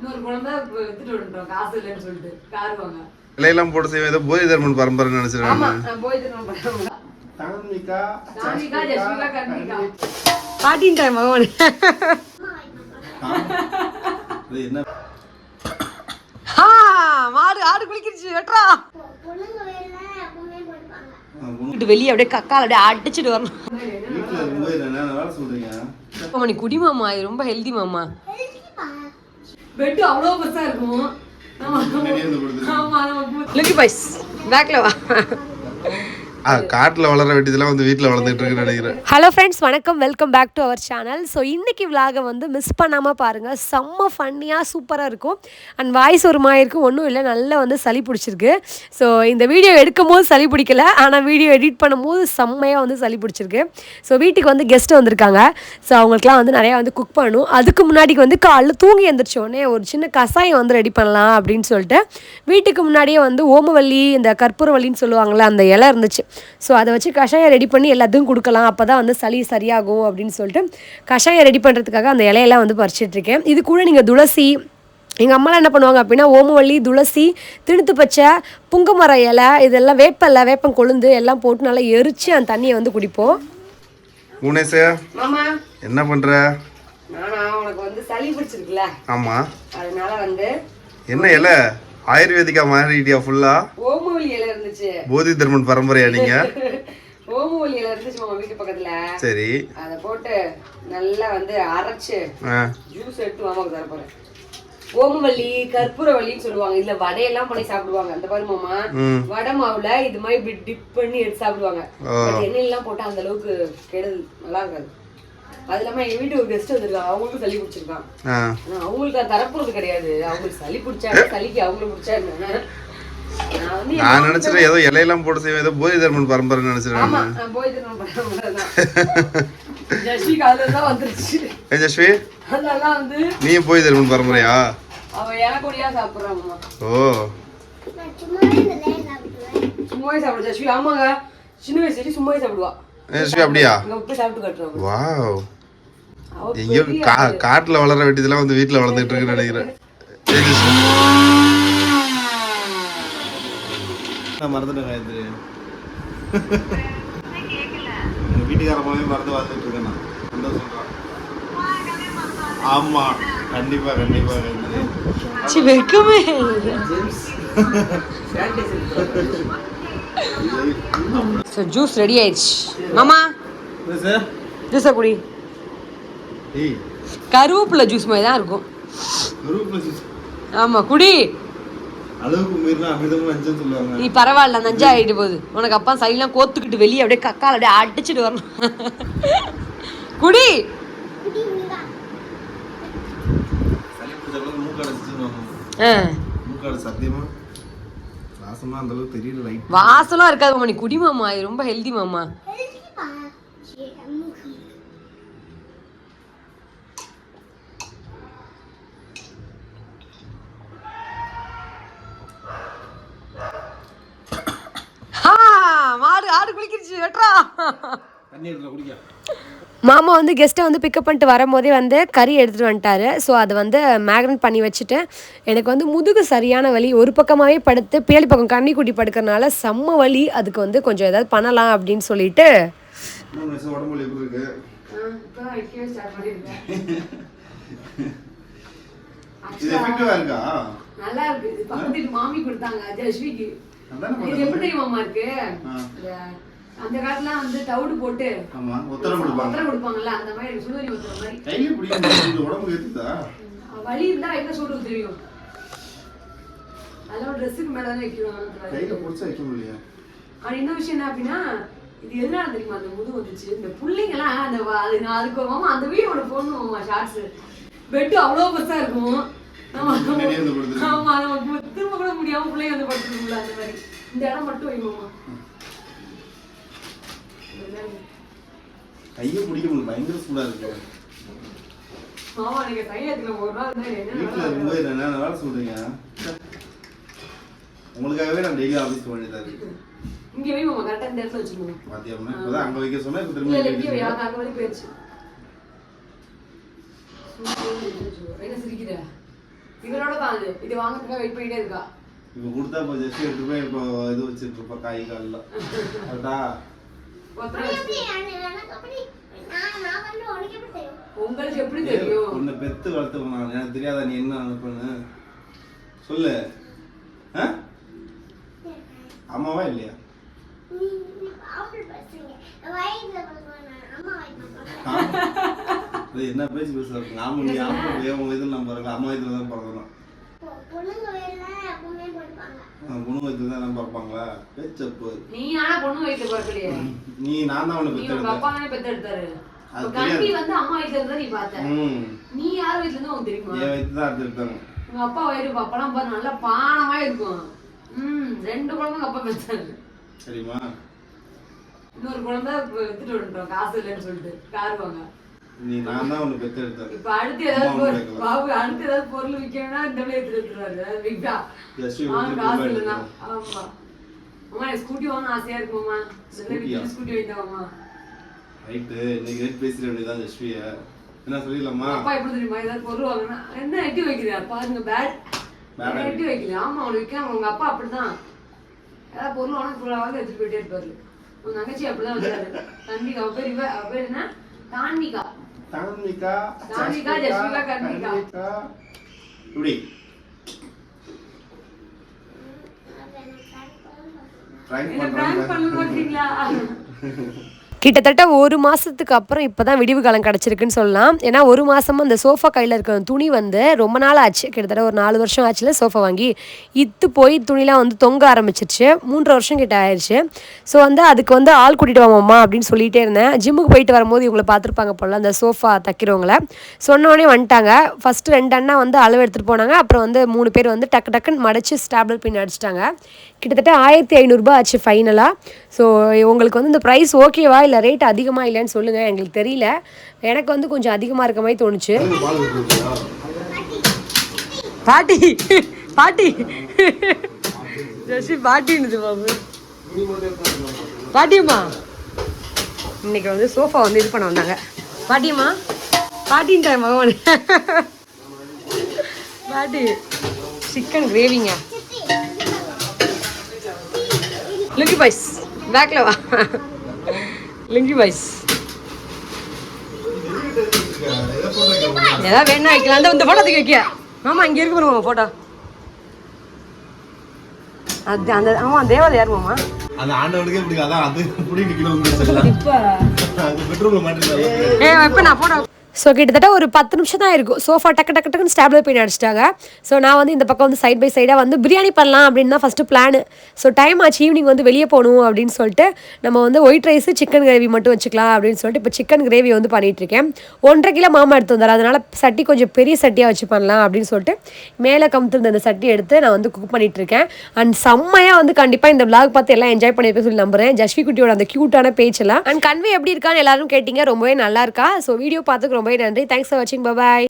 இன்னொரு குழந்தை எடுத்துட்டு வந்துட்டோம் காசு இல்லைன்னு சொல்லிட்டு கார் வாங்க. இலையெல்லாம் போட்டு செய்வேன் ஏதோ போதி தர்மன் பரம்பரை நினைச்சிருக்கேன் ஆமா நான் போய் திரும்ப பண்ணுவோம் தங்கமிக்கா சாமிகா ஜஸ்மிகா கர்மிகா. பாட்டின் டைம் மகன். இது என்ன ஆ மாடு ஆடு குளிக்கிருச்சு வெட்றா வீட்டு வெளியே அப்படியே கக்கால் அப்படியே அடிச்சிட்டு வரணும். நீ குடி மாமா இது ரொம்ப ஹெல்தி மாமா. பெட்டு அவ்வளோ பெருசா இருக்கும். லுக்கி பாய்ஸ் பேக்ல வா. காட்டில் வளர வேண்டியதெல்லாம் வந்து வீட்டில் வளர்ந்துட்டு இருக்குன்னு நினைக்கிறேன். ஹலோ ஃப்ரெண்ட்ஸ் வணக்கம். Welcome back to our channel so இன்றைக்கி விலாகை வந்து மிஸ் பண்ணாமல் பாருங்கள் செம்ம ஃபன்னியாக சூப்பராக இருக்கும். அண்ட் வாய்ஸ் ஒரு மாதிரி இருக்கும் ஒன்றும் இல்லை. நல்லா வந்து சளி பிடிச்சிருக்கு. ஸோ இந்த வீடியோ எடுக்கும் போது சளி பிடிக்கல. ஆனால் வீடியோ எடிட் பண்ணும்போது செம்மையாக வந்து சளி பிடிச்சிருக்கு. ஸோ வீட்டுக்கு வந்து கெஸ்ட் வந்திருக்காங்க. ஸோ அவங்களுக்குலாம் வந்து நிறையா வந்து குக் பண்ணணும். அதுக்கு முன்னாடி வந்து காலைல தூங்கி எழுந்திரிச்சோடனே ஒரு சின்ன கசாயம் வந்து ரெடி பண்ணலாம் அப்படின்னு சொல்லிட்டு வீட்டுக்கு முன்னாடியே வந்து ஓமவல்லி இந்த கற்பூரவல்லின்னு சொல்லுவாங்கள்ல அந்த இலை இருந்துச்சு. ஸோ அதை வச்சு கஷாயம் ரெடி பண்ணி எல்லாத்துக்கும் கொடுக்கலாம். அப்போ தான் வந்து சளி சரியாகும் அப்படின்னு சொல்லிட்டு கஷாயம் ரெடி பண்ணுறதுக்காக அந்த இலையெல்லாம் வந்து பறிச்சிட்டு இருக்கேன். இது கூட நீங்கள் துளசி எங்கள் அம்மாலாம் என்ன பண்ணுவாங்க அப்படின்னா ஓமவல்லி துளசி திணுத்து பச்சை புங்கமர இலை இதெல்லாம் வேப்பலை வேப்பம் கொழுந்து எல்லாம் போட்டு நல்லா எரித்து அந்த தண்ணியை வந்து குடிப்போம். மூணேசே மாமா. என்ன பண்ற? நானா உனக்கு வந்து சளி பிடிச்சிருக்குல்ல. ஆமா. அதனால வந்து என்ன இலை? ஆயுர்வேதிக்கா மாறிட்டியா ஃபுல்லா ஓமவல்லி இலை இருந்துச்சு. போதி தர்மன் பரம்பரையா நீங்க? ஓமவல்லி இலை இருந்துச்சு மாமா வீட்டு பக்கத்துல. சரி. அதை போட்டு நல்லா வந்து அரைச்சு ஜூஸ் எடுத்து மாமாவுக்கு தர போறேன். ஓமவல்லி கற்பூரவல்லின்னு சொல்லுவாங்க. இதுல வடையெல்லாம் பண்ணி சாப்பிடுவாங்க. அந்த பாரு மாமா வடை மாவுல இது மாதிரி இப்படி டிப் பண்ணி எடுத்து சாப்பிடுவாங்க. பட் எண்ணெயெல்லாம் போட்டா அந்த அளவுக்கு கெடுதல் நல்லா இருக்காது. அது இல்லாம எங்க வீட்டுக்கு ஒரு கெஸ்ட் வந்திருக்காங்க. அவங்களுக்கும் சளி பிடிச்சிருக்கான். ஆனா அவங்களுக்கு அது தரப்புறது கிடையாது. அவங்களுக்கு சளி பிடிச்சா சளிக்கு அவங்களுக்கு பிடிச்சா நான் வந்து நான் நினைச்சிட்டேன் ஏதோ இலையெல்லாம் போட்டு செய்வேன். ஏதோ போதி தர்மன் பரம்பரை நினைச்சிருக்கேன் ஆமா நான் போய் திரும்ப ஜஸ்விக்கு அதுல தான் வந்துருச்சு. ஏ ஜஸ்வி. அதெல்லாம் வந்து நீயும் போதி தர்மன் பரம்பரையா? ஓ. சும்மாவே சாப்பிடு ஜஸ்வி ஆமாங்க. சின்ன வயசு வரைக்கும் சும்மாவே சாப்பிடுவா. ஜஸ்வி அப்படியா? விட்டு சாப்பிட்டு கட்டுறோம் வாவ். எங்கேயோ கா காட்டுல வளர வேண்டியதெல்லாம் வந்து வீட்டுல வளர்ந்துட்டு இருக்குன்னு நினைக்கிறேன். மறந்துட்டேன் காயத்ரி. எங்க வீட்டுக்கார போய் மறந்து வாழ்ந்துட்டு இருக்கேன் நான். அந்த சொல்றான் ஆமா கண்டிப்பா கண்டிப்பா காயத்ரி. வெக்கமே ஸோ ஜூஸ் ரெடி ஆயிடுச்சு. மாமா ஜூஸை குடி. கருவேப்பிலை ஜூஸ் மாதிரி தான் இருக்கும். ஆமா குடி. நீ பரவாயில்ல நஞ்சா ஆயிட்டு போகுது. உனக்கு அப்பா சைட்லாம் கோத்துக்கிட்டு வெளியே அப்படியே கக்கால் அப்படியே அடிச்சிட்டு வரணும். குடி. அந்த வாசலாம் இருக்காது மாமா நீ குடி மாமா இது ரொம்ப ஹெல்தி மாமா ஆ, மாடு குளிக்கிருச்சு வெட்றா மாமா வந்து கெஸ்ட்டை வந்து பிக்கப் பண்ணிட்டு வரும்போதே வந்து கறி எடுத்துகிட்டு வந்துட்டாரு. ஸோ அதை வந்து மேக்னட் பண்ணி வச்சுட்டு எனக்கு வந்து முதுகு சரியான வலி ஒரு பக்கமாகவே படுத்து பேலி பக்கம் கண்ணி குட்டி படுக்கறனால செம்ம வலி. அதுக்கு வந்து கொஞ்சம் ஏதாவது பண்ணலாம் அப்படின்னு சொல்லிட்டு. இருக்கு? நல்லா மாமி கொடுத்தாங்க. ஜஸ்விக்கு இது எப்படி அந்த காலத்துல வந்து தவிடு போட்டு ஆமா உத்தரம் கொடுப்பாங்க. ஒத்தரை கொடுப்பாங்கல்ல அந்த மாதிரி சுடுதண்ணி ஊத்துற மாதிரி. கையில பிடிக்க முடியாது உடம்பு ஏத்துதா? வலி இருந்தா என்ன சொல்றது தெரியும் அதெல்லாம் ட்ரெஸ்ஸுக்கு மேல தானே வைக்கணும் கையில பிடிச்சா வைக்க முடியல ஆனா இன்னொரு விஷயம் என்ன அப்படின்னா இது எதனால தெரியுமா அந்த முது வந்துச்சு? இந்த புள்ளைங்கலாம் அந்த அது அதுக்கு மாமா அந்த வீடியோ ஒன்று போடணும் ஷார்ட்ஸ் பெட்டு அவ்வளோ பெருசா இருக்கும். ஆமா நம்ம திரும்ப கூட முடியாம பிள்ளைங்க வந்து படுத்துருக்கும்ல அந்த மாதிரி. இந்த இடம் மட்டும் வைமாமா கையை பிடிக்க முடியல பயங்கர சூடா இருக்கு. வீட்டுல இருக்கும்போது என்ன வேலை சொல்றீங்க? உங்களுக்காகவே நான் டெய்லி ஆபீஸ் வேண்டியதா இருக்கு. இங்க வை மாமா கரெக்டா இந்த இடத்துல வச்சுக்கணும் மத்தியானம்? இப்பதான் அங்க வைக்க சொன்னா இப்ப திரும்ப இல்ல இங்க அங்க வரைக்கும் என்ன சிரிக்கிற? அது. இது வாங்குறதுக்காக வெயிட் பண்ணிட்டே இருக்கா. இப்போ கொடுத்தா இப்போ ஜெஸ்ட் எடுத்து போய் இப்போ இது வச்சுட்டு இருப்பா கை காலில் கரெக்டா உங்களுக்கு எப்படி தெரியும்? உன்னை பெத்து வளர்த்து நான் எனக்கு தெரியாதா நீ என்ன அனுப்புன்னு சொல்லு. ஆ? அம்மாவா இல்லையா? என்ன பேச்சு பேசுறாங்க நாம நீ ஆமா உன் இதில் நான் பிறகு அம்மா இதில் தான் பிறந்தோம் குணு வயிற்றுல தான் நான் பிறப்பாங்களா பேச்சப்பு. நீ ஆனா பொண்ணு வயிற்றுல பிறக்கலையே நீ நான் தான் அவனை அப்பா தானே பெத்து எடுத்தாரு அது இப்ப கல்வி தெரியாது. வந்து அம்மா வயிற்றுல இருந்தா நீ பார்த்த. நீ யார் வயிற்றுல இருந்தா உனக்கு தெரியுமா? என் வயிற்று தான் உங்க அப்பா வயிறு அப்பெல்லாம் பாரு நல்லா பானமா இருக்கும். ம் ரெண்டு குழந்தை உங்க அப்பா பெற்றாரு. சரிம்மா இன்னொரு குழந்தை எடுத்துட்டு வந்துட்டோம் காசு இல்லைன்னு சொல்லிட்டு கார் வாங்க. நீ நான் தான் பெத்து எடுத்தேன் இப்ப அடுத்து ஏதாவது. பாபு அடுத்து ஏதாவது பொருள் விற்கணும்னா இந்த மாதிரி ஜஸ்ட் காசு இல்லைன்னா எடுத்துக்கோ. ஆமா அம்மா எனக்கு ஸ்கூட்டி வாங்கணும் ஆசையா இருக்குமாம்மா ஸ்கூட்டியா? ஸ்கூட்டி வாங்கிட்டாமா ரைட்டு இன்னைக்கு ரேட் பேசிட வேண்டியதான் ஜஸ்விய என்ன சொல்லிடலாமா? அப்பா எப்படி தெரியுமா? ஏதாவது பொருள் வாங்கினா என்ன எட்டி வைக்கிறியா பாருங்க பேட் எட்டி வைக்கல ஆமா அவனுக்கு விற்காம உங்க அப்பா அப்படிதான் ஏதாவது பொருள் வாங்க ஃபுல்லாவது எடுத்துட்டு போயிட்டே இருப்பாரு. உங்க தங்கச்சி அப்படிதான் வந்தாரு. தன்விகா அவ பேர் இவ அவ பேர் என்ன? தான்விகா தான்விகா தான்விகா, ஜஸ்விகா. கன்விகா. இப்படி அப்ப எனக்கு கிட்டத்தட்ட ஒரு மாதத்துக்கு அப்புறம் இப்போ தான் விடிவு காலம் கிடச்சிருக்குன்னு சொல்லலாம். ஏன்னா ஒரு மாதமாக அந்த சோஃபா கையில் இருக்கிற துணி வந்து ரொம்ப நாள் ஆச்சு. கிட்டத்தட்ட ஒரு நாலு வருஷம் ஆச்சுல சோஃபா வாங்கி. இத்து போய் துணிலாம் வந்து தொங்க ஆரம்பிச்சிருச்சு. மூன்று வருஷம் கிட்ட ஆயிடுச்சு ஸோ வந்து அதுக்கு வந்து ஆள் கூட்டிகிட்டு வாமாம்மா அப்படின்னு சொல்லிட்டே இருந்தேன். ஜிம்முக்கு போயிட்டு வரும்போது இவங்களை பார்த்துருப்பாங்க போல அந்த சோஃபா தைக்கிறவங்கள. சொன்னோடனே வந்துட்டாங்க. ஃபஸ்ட்டு ரெண்டு அண்ணா வந்து அளவு எடுத்துகிட்டு போனாங்க. அப்புறம் வந்து மூணு பேர் வந்து டக்கு டக்குன்னு மடிச்சு ஸ்டாப்லர் பின் அடிச்சிட்டாங்க. கிட்டத்தட்ட ஆயிரத்தி ஐநூறுரூபா ஆச்சு ஃபைனலாக ஸோ உங்களுக்கு வந்து இந்த ப்ரைஸ் ஓகேவா இல்லை ரேட் அதிகமாக இல்லைன்னு சொல்லுங்கள் எங்களுக்கு தெரியல. எனக்கு வந்து கொஞ்சம் அதிகமாக இருக்க மாதிரி தோணுச்சு. பாட்டி பாட்டி. ஜெஸ்ஸி பாட்டின்னுது பாபு. பாட்டியம்மா. இன்னைக்கு வந்து சோஃபா வந்து இது பண்ண வந்தாங்க. பாட்டியம்மா பாட்டின்ட்ட மகன் பாட்டி சிக்கன் கிரேவிங்க லுக்கி பாய்ஸ் பேக்கில் வா. லுங்கி பாய்ஸ். ஏதாவது வேணா வைக்கலாம். அந்த இந்த போட்டோ தூக்கி வைக்க. மாமா இங்க இருக்கு பாருங்க போட்டோ அது அந்த ஆமா தேவதை யார் மாமா? அந்த ஆண்டவனுக்கே பிடிக்கும் அதான் அது பிடிக்கிட்டு கீழே வந்துருச்சு இப்ப இப்போ நான் போட்டோ ஸோ கிட்டத்தட்ட ஒரு பத்து நிமிஷம் தான் இருக்கும். சோஃபா டக்கு டக்கு டக்குன்னு ஸ்டாப்லர் போய் அடிச்சிட்டாங்க. ஸோ நான் வந்து இந்த பக்கம் வந்து சைட் பை சைடாக வந்து பிரியாணி பண்ணலாம் அப்படின்னு தான் ஃபஸ்ட்டு பிளான் ஸோ டைம் ஆச்சு ஈவினிங் வந்து வெளியே போகணும் அப்படின்னு சொல்லிட்டு நம்ம வந்து ஒயிட் ரைஸு சிக்கன் கிரேவி மட்டும் வச்சுக்கலாம் அப்படின்னு சொல்லிட்டு இப்போ சிக்கன் கிரேவி வந்து பண்ணிகிட்ருக்கேன் இருக்கேன். ஒன்றரை கிலோ மாமா எடுத்து வந்தார். அதனால் சட்டி கொஞ்சம் பெரிய சட்டியாக வச்சு பண்ணலாம் அப்படின்னு சொல்லிட்டு மேலே கமுத்திருந்த அந்த சட்டி எடுத்து நான் வந்து குக் பண்ணிகிட்ருக்கேன் இருக்கேன். அண்ட் செம்மையாக வந்து கண்டிப்பாக இந்த விளாக் பார்த்து எல்லாம் என்ஜாய் பண்ணியிருப்பேன் சொல்லி நம்புறேன். ஜஸ்வி குட்டியோட அந்த க்யூட்டான பேச்செல்லாம். அண்ட் கன்வே எப்படி இருக்கான்னு எல்லாரும் கேட்டிங்க. ரொம்பவே நல்லா இருக்கா? ஸோ வீடியோ பார்த்துக்கிறோம். ரொம்பவே நன்றி தேங்க்ஸ் ஃபார் வாட்சிங் பாய்